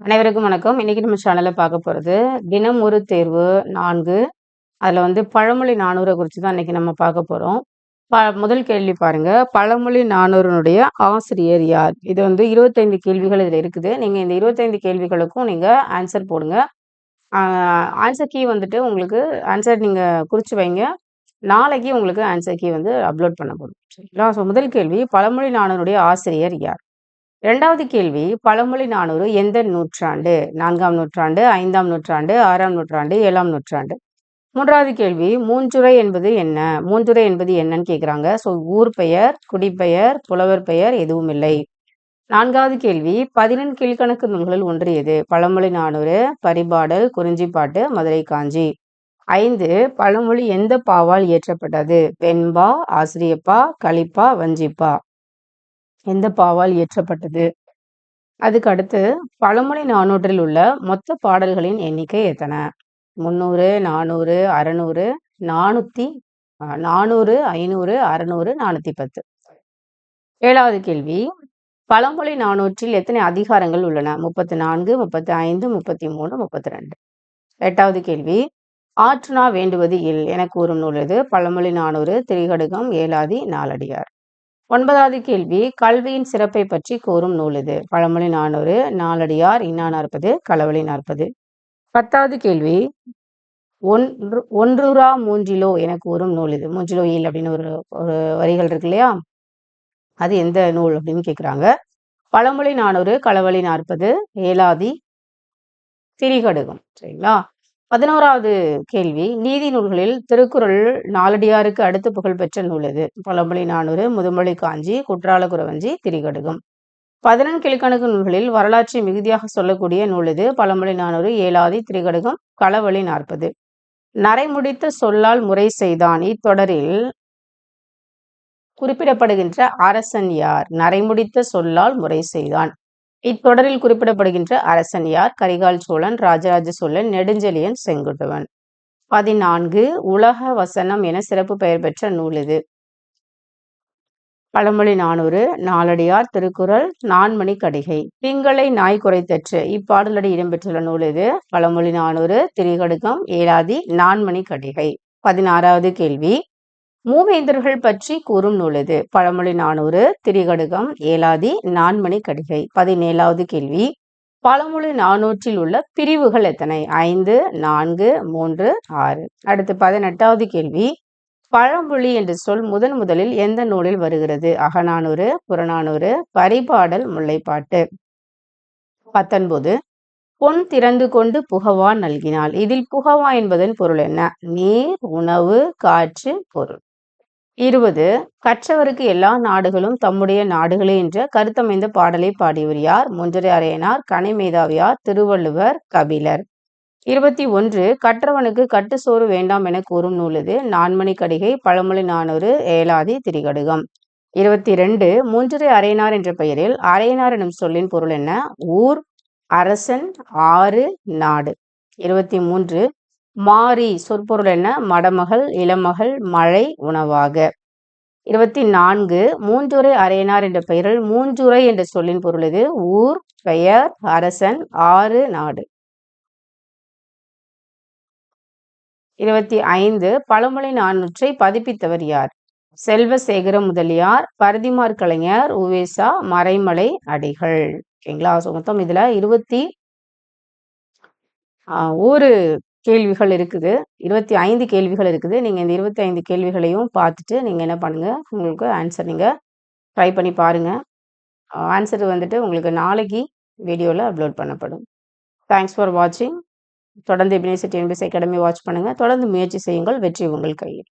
அனைவருக்கும் வணக்கம். இன்னைக்கு நம்ம சேனலில் பார்க்க போகிறது தினம் ஒரு தேர்வு நான்கு. அதில் வந்து பழமொழி நானூறை குறித்து தான் இன்னைக்கு நம்ம பார்க்க போகிறோம் ப முதல் கேள்வி பாருங்க. பழமொழி நானூறுனுடைய ஆசிரியர் யார்? இது வந்து இருபத்தைந்து கேள்விகள் இதில் இருக்குது. நீங்கள் இந்த இருபத்தைந்து கேள்விகளுக்கும் நீங்கள் ஆன்சர் போடுங்க. ஆன்சர் கீ வந்துட்டு உங்களுக்கு ஆன்சர் நீங்கள் குறித்து வைங்க. நாளைக்கு உங்களுக்கு ஆன்சர் கீ வந்து அப்லோட் பண்ண போதும் சரிங்களா? ஸோ முதல் கேள்வி பழமொழி நானூருடைய ஆசிரியர் யார்? இரண்டாவது கேள்வி பழமொழி நானூறு எந்த நூற்றாண்டு? நான்காம் நூற்றாண்டு ஐந்தாம் நூற்றாண்டு ஆறாம் நூற்றாண்டு ஏழாம் நூற்றாண்டு? மூன்றாவது கேள்வி மூன்றுரை என்பது என்ன? மூன்றுரை என்பது என்னன்னு கேட்குறாங்க ஸோ ஊர் பெயர் குடிப்பெயர் புலவர் பெயர் எதுவும் இல்லை. நான்காவது கேள்வி பதினெண் கீழ்கணக்கு நூல்களில் ஒன்று எது? பழமொழி நானூறு பரிபாடல் குறிஞ்சிப்பாட்டு மதுரை காஞ்சி. ஐந்து பழமொழி எந்த பாவால் இயற்றப்பட்டது? பெண்பா ஆசிரியப்பா கலிப்பா வஞ்சிப்பா? எந்த பாவால் இயற்றப்பட்டது அதுக்கு அடுத்து பழமொழி நானூற்றில் உள்ள மொத்த பாடல்களின் எண்ணிக்கை எத்தனை? முந்நூறு நானூறு அறநூறு நானூற்றி நானூறு ஐநூறு அறநூறு நானூற்றி பத்து. ஏழாவது கேள்வி. பழமொழி நானூற்றில் எத்தனை அதிகாரங்கள் உள்ளன? முப்பத்தி நான்கு முப்பத்தி ஐந்து முப்பத்தி மூணு முப்பத்தி ரெண்டு. எட்டாவது கேள்வி. ஆற்றுனா வேண்டுவது இல் என கூறும் நூல் இது பழமொழி நானூறு திரிகடுகம் ஏலாதி நாலடியார். ஒன்பதாவது கேள்வி கல்வியின் சிறப்பை பற்றி கூறும் நூல் இது. பழமொழி நானூறு நாலடியார் இன்னா நாற்பது களவழி நாற்பது. பத்தாவது கேள்வி ஒன்று ஒன்றுரா மூன்றிலோ என கூறும் நூல் இது. மூன்றிலோ இல் அப்படின்னு ஒரு ஒரு வரிகள் இருக்கு இல்லையா? அது எந்த நூல் அப்படின்னு கேட்குறாங்க பழமொழி நானூறு களவழி நாற்பது ஏலாதி திரிகடுகம். சரிங்களா? பதினோராவது கேள்வி நீதி நூல்களில் திருக்குறள் நாலடியாருக்கு அடுத்து புகழ்பெற்ற நூல் இது பழமொழி நானூறு முதுமொழி காஞ்சி குற்றால குறவஞ்சி திரிகடுகம். பதினெண் கிழக்கணக்கு நூல்களில் வரலாற்றை மிகுதியாக சொல்லக்கூடிய நூல் இது பழமொழி நானூறு ஏழாதி திரிகடுகம் களவழி நாற்பது. நரைமுடித்த சொல்லால் முறை செய்தான் இத்தொடரில் குறிப்பிடப்படுகின்ற அரசன் யார்? நரைமுடித்த சொல்லால் முறை செய்தான் இத்தொடரில் குறிப்பிடப்படுகின்ற அரசன் யார் கரிகால் சோழன் ராஜராஜ சோழன் நெடுஞ்செழியன் செங்குட்டுவன். பதினான்கு உலக வசனம் என சிறப்பு பெயர் பெற்ற நூல் இது. பழமொழி நானூறு நாலடியார் திருக்குறள் நான்மணி கடிகை. திங்களை நாய் குறைத்தற்று. இப்பாடலடி இடம்பெற்றுள்ள நூல் இது. பழமொழி நானூறு திரிகடுகம் ஏழாதி நான்மணி கடிகை. பதினாறாவது கேள்வி. மூவேந்தர்கள் பற்றி கூறும் நூல் இது பழமொழி நானூறு திரிகடுகம் ஏலாதி நான்மணி கடிகை. பதினேழாவது கேள்வி. பழமொழி நானூற்றில் உள்ள பிரிவுகள் எத்தனை? ஐந்து நான்கு மூன்று ஆறு. அடுத்து பதினெட்டாவது கேள்வி. பழமொழி என்ற சொல் முதன் முதலில் எந்த நூலில் வருகிறது? அகநானூறு புறநானூறு பரிபாடல் முல்லைப்பாட்டு. பத்தொன்பது. பொன் திறந்து கொண்டு புகவா நல்கினாள். இதில் புகவா என்பதன் பொருள் என்ன? நீர் உணவு காற்று பொருள். இருபது கற்றவருக்கு எல்லா நாடுகளும் தம்முடைய நாடுகளே என்ற கருத்தமைந்த பாடலை பாடியவர் யார்? முஞ்சரை அறையனார் கனை மேதாவியார் திருவள்ளுவர் கபிலர். இருபத்தி ஒன்று கற்றவனுக்கு கட்டு சோறு வேண்டாம் என கூறும் நூலது நான்மணி கடிகை பழமொழி நானூறு ஏலாதி திரிகடுகம். இருபத்தி ரெண்டு மூன்றரை அரையனார் என்ற பெயரில் அரையனார் எனும் சொல்லின் பொருள் என்ன? ஊர் அரசன் ஆறு நாடு. இருபத்தி மூன்று மாறி சொற்பொருள் என்ன? மடமகள் இளமகள் மழை உணவாக. இருபத்தி நான்கு மூன்றுரை அரையனார் என்ற பெயரில் மூன்றுரை என்ற சொல்லின் பொருள் இது. ஊர் பெயர் அரசன் ஆறு நாடு. இருபத்தி ஐந்து பழமொழி நானூற்றை பதிப்பித்தவர் யார்? செல்வசேகர முதலியார் பரதிமார் கலைஞர் உவேசா மறைமலை அடிகள். ஓகேங்களா? ஸோ மொத்தம் இதுல இருபத்தி ஒரு கேள்விகள் இருக்குது. இருபத்தி ஐந்து கேள்விகள் இருக்குது. நீங்கள் இந்த இருபத்தி ஐந்து கேள்விகளையும் பார்த்துட்டு நீங்கள் என்ன பண்ணுங்கள் உங்களுக்கு ஆன்சர் நீங்கள் ட்ரை பண்ணி பாருங்கள் ஆன்சர் வந்துட்டு உங்களுக்கு நாளைக்கு வீடியோவில் அப்லோட் பண்ணப்படும். தேங்க்ஸ் ஃபார் வாட்சிங் தொடர்ந்து இபினிசிட்டி என்பிஎஸ் அகாடமி வாட்ச் பண்ணுங்கள் தொடர்ந்து முயற்சி செய்யுங்கள். வெற்றி உங்கள் கையில்.